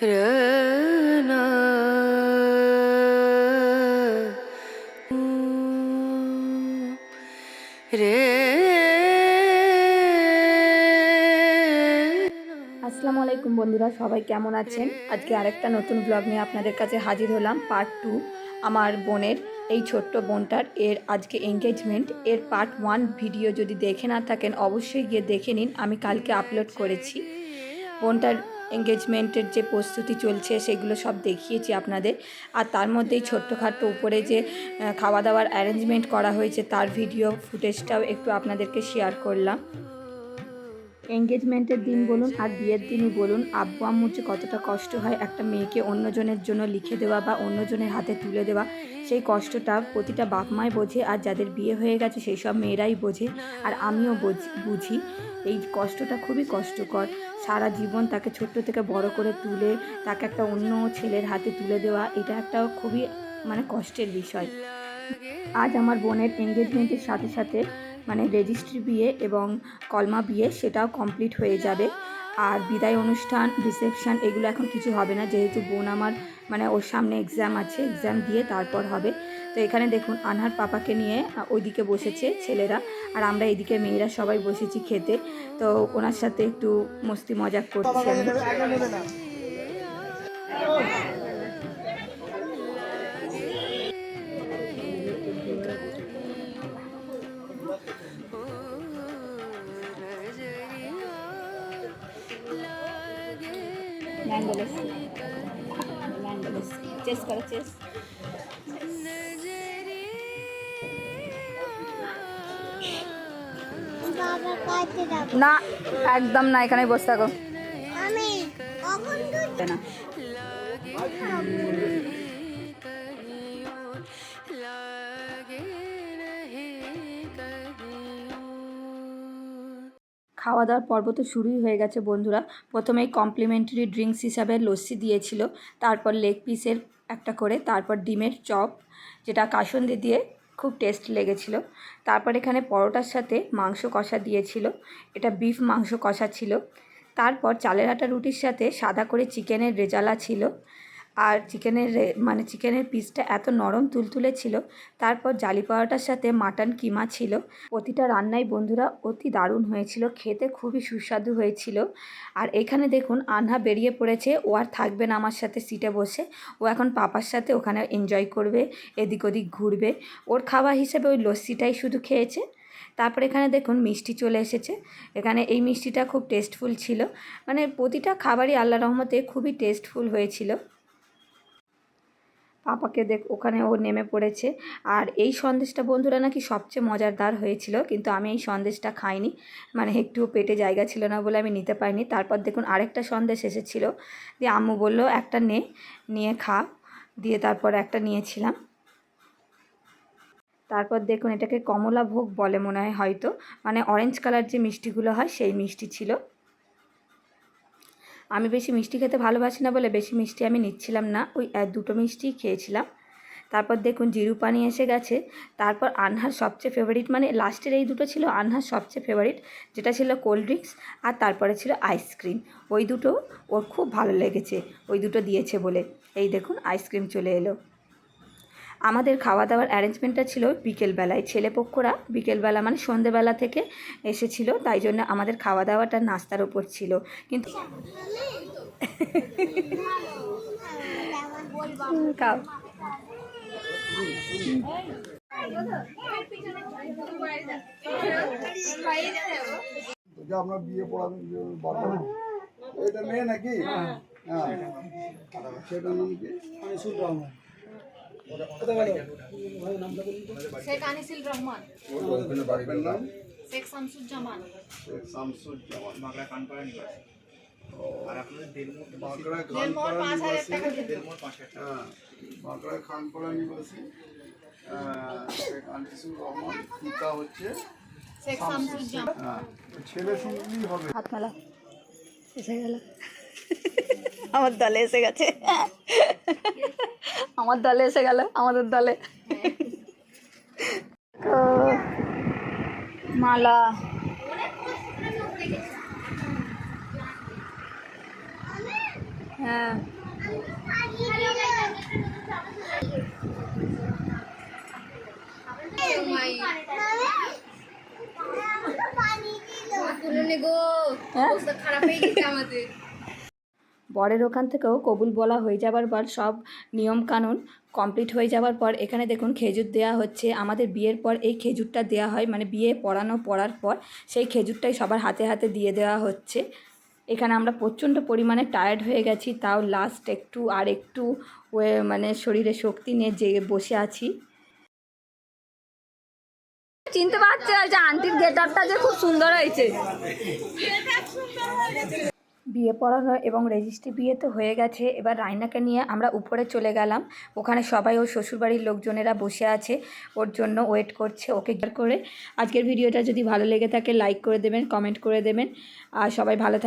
রে আসসালামু আলাইকুম বন্ধুরা, সবাই কেমন আছেন? আজকে আরেকটা নতুন ব্লগ নিয়ে আপনাদের কাছে হাজির হলাম পার্ট টু আমার বোনের, এই ছোট্ট বোনটার, এর আজকে এঙ্গেজমেন্ট এর পার্ট ওয়ান ভিডিও যদি দেখে না থাকেন, অবশ্যই গিয়ে দেখে নিন, আমি কালকে আপলোড করেছি। বোনটার এঙ্গেজমেন্টের যে প্রস্তুতি চলছে, সেগুলো সব দেখিয়েছি আপনাদের। আর তার মধ্যেই ছোট্টখাট্টো উপরে যে খাওয়া দাওয়ার অ্যারেঞ্জমেন্ট করা হয়েছে, তার ভিডিও ফুটেজটাও একটু আপনাদেরকে শেয়ার করলাম। এঙ্গেজমেন্টের দিন বলুন আর বিয়ের দিনই বলুন, আব্বু আম্মুর যে কতটা কষ্ট হয় একটা মেয়েকে অন্যজনের জন্য লিখে দেওয়া বা অন্যজনের হাতে তুলে দেওয়া, সেই কষ্টটা প্রতিটা বাপ মাই বোঝে আর যাদের বিয়ে হয়ে গেছে সেই সব মেয়েরাই বোঝে আর আমিও বোঝ- বুঝি। এই কষ্টটা খুবই কষ্টকর। সারা জীবন তাকে ছোট্ট থেকে বড় করে তুলে, তাকে একটা অন্য ছেলের হাতে তুলে দেওয়া, এটা একটা খুবই মানে কষ্টের বিষয়। আজ আমার বোনের এঙ্গেজমেন্টের সাথে সাথে মানে রেজিস্ট্রি বিয়ে এবং কলমা বিয়ে সেটাও কমপ্লিট হয়ে যাবে আর বিদায় অনুষ্ঠান রিসেপশন এগুলো এখন কিছু হবে না যেহেতু বোন আমার মানে ওর সামনে এক্সাম আছে এক্সাম দিয়ে তারপর হবে তো এখানে দেখুন আনহার পাপাকে নিয়ে ওইদিকে বসেছে ছেলেরা আর আমরা এদিকে মেয়েরা সবাই বসেছি খেতে তো ওনার সাথে একটু মস্তি মজা করছি আমি mango lassi mango lassi chase করো চেস বাবা কাটতে যাব না একদম না এখানে বসে থাকো। আমি কখন দুধ না। খাওয়া দাওয়ার পর্ব তো শুরুই হয়ে গেছে বন্ধুরা। প্রথমেই কমপ্লিমেন্টারি ড্রিঙ্কস হিসাবে লস্যি দিয়েছিল, তারপর লেগ পিসের একটা করে, তারপর ডিমের চপ, যেটা কাসন্দি দিয়ে খুব টেস্ট লেগেছিল। তারপর এখানে পরোটার সাথে মাংস কষা দিয়েছিল, এটা বিফ মাংস কষা ছিল। তারপর চালের আটা রুটির সাথে সাদা করে চিকেনের রেজালা ছিল। আর চিকেনের মানে চিকেনের পিসটা এত নরম তুলতুলে ছিল, তারপর জালি পাওয়াটার সাথে মাটন কিমা ছিল। প্রতিটা রান্নাই বন্ধুরা অতি দারুণ হয়েছিল, খেতে খুবই সুস্বাদু হয়েছিল। আর এখানে দেখুন, আনহা বেরিয়ে পড়েছে, ও আর থাকবে না আমার সাথে সিটে বসে। ও এখন পাপার সাথে ওখানে এনজয় করবে, এদিক ওদিক ঘুরবে। ওর খাওয়া হিসেবে ওই লস্যিটাই শুধু খেয়েছে। তারপর এখানে দেখুন, মিষ্টি চলে এসেছে। এখানে এই মিষ্টিটা খুব টেস্টফুল ছিল। মানে প্রতিটা খাবারই আল্লাহ রহমতে খুবই টেস্টফুল হয়েছিল। পাপাকে দেখ, ওখানে ও নেমে পড়েছে। আর এই সন্দেশটা বন্ধুরা নাকি সবচেয়ে মজারদার হয়েছিল, কিন্তু আমি এই সন্দেশটা খাইনি। মানে একটু পেটে জায়গা ছিল না বলে আমি নিতে পারিনি। তারপর দেখুন আরেকটা সন্দেশ এসেছিল, দিয়ে আম্মু বলল, একটা নে, নিয়ে খা। দিয়ে তারপর একটা নিয়েছিলাম। তারপর দেখুন এটাকে কমলা ভোগ বলে মনে হয় হয়তো। মানে অরেঞ্জ কালার যে মিষ্টিগুলো হয়, সেই মিষ্টি ছিল। আমি বেশি মিষ্টি খেতে ভালোবাসি না বলে বেশি মিষ্টি আমি নিচ্ছিলাম না, ওই দুটো মিষ্টিই খেয়েছিলাম। তারপর দেখুন জিরু পানি এসে গেছে। তারপর আনহার সবচেয়ে ফেভারিট মানে লাস্টের এই দুটো ছিল আনহার সবচেয়ে ফেভারিট যেটা ছিল কোল্ড ড্রিঙ্কস আর তারপরে ছিল আইসক্রিম ওই দুটো ওর খুব ভালো লেগেছে, ওই দুটো দিয়েছে বলে। এই দেখুন আইসক্রিম চলে এলো। আমাদের খাওয়া দাওয়ার অ্যারেঞ্জমেন্টটা ছিল বিকেলবেলায়। ছেলেপক্ষরা বিকেলবেলা মানে সন্ধেবেলা থেকে এসেছিল তাই জন্য আমাদের খাওয়া দাওয়াটা নাস্তার ওপর ছিল। কিন্তু খাও। আমরা বিয়ে পড়াবেন এটা মেয়ে নাকি? হ্যাঁ। সেটার নাম কি? শেখ আনিসুল রহমান। বাপের নাম শেখ শামসুজ্জামান। শেখ শামসুজ্জামান। বাংলা কানপাড়া নিবাসী। আর আপনাদের দেড়মোট বাঁকড়ায় খানপাড়া পাঁচ হাজার নিবাসী। টাকা দিত দেড়মোট পাঁচ হাজার টাকা। হ্যাঁ খানপাড়া নিবাসী। শেখ আনিসুর রহমান পিতা হচ্ছে শেখ শামসুজ্জামান। হ্যাঁ ছেলে শুনলেই হবে। হাত মেলা এসে গেল। আমার দলে এসে গেছে। আমার দলে এসে গেল আমাদের দলে। মালা। হ্যাঁ। হ্যাঁ? খারাপ হয়ে? গেছে আমাদের বরের ওখান থেকেও কবুল বলা হয়ে যাবার পর সব নিয়মকানুন কমপ্লিট হয়ে যাওয়ার পর এখানে দেখুন খেজুর দেওয়া হচ্ছে। আমাদের বিয়ের পর এই খেজুরটা দেওয়া হয় মানে বিয়ে পড়ানো পড়ার পর সেই খেজুরটাই সবার হাতে হাতে দিয়ে দেওয়া হচ্ছে। এখানে আমরা প্রচণ্ড পরিমাণে টায়ার্ড হয়ে গেছি, তাও লাস্ট একটু আর একটু মানে শরীরে শক্তি নিয়ে যে বসে আছি। চিনতে পারছে যে আন্টির গেট আপটা যে খুব সুন্দর হয়েছে। বিয়ে পড়ানো এবং রেজিস্ট্রি বিয়ে তো হয়ে গেছে। এবার রায়নাকে নিয়ে আমরা উপরে চলে গেলাম। ওখানে সবাই ওর শ্বশুরবাড়ির লোকজনেরা বসে আছে। ওর জন্য ওয়েট করছে ওকে করে। আজকের ভিডিওটা যদি ভালো লেগে থাকে লাইক করে দেবেন কমেন্ট করে দেবেন। আর সবাই ভালো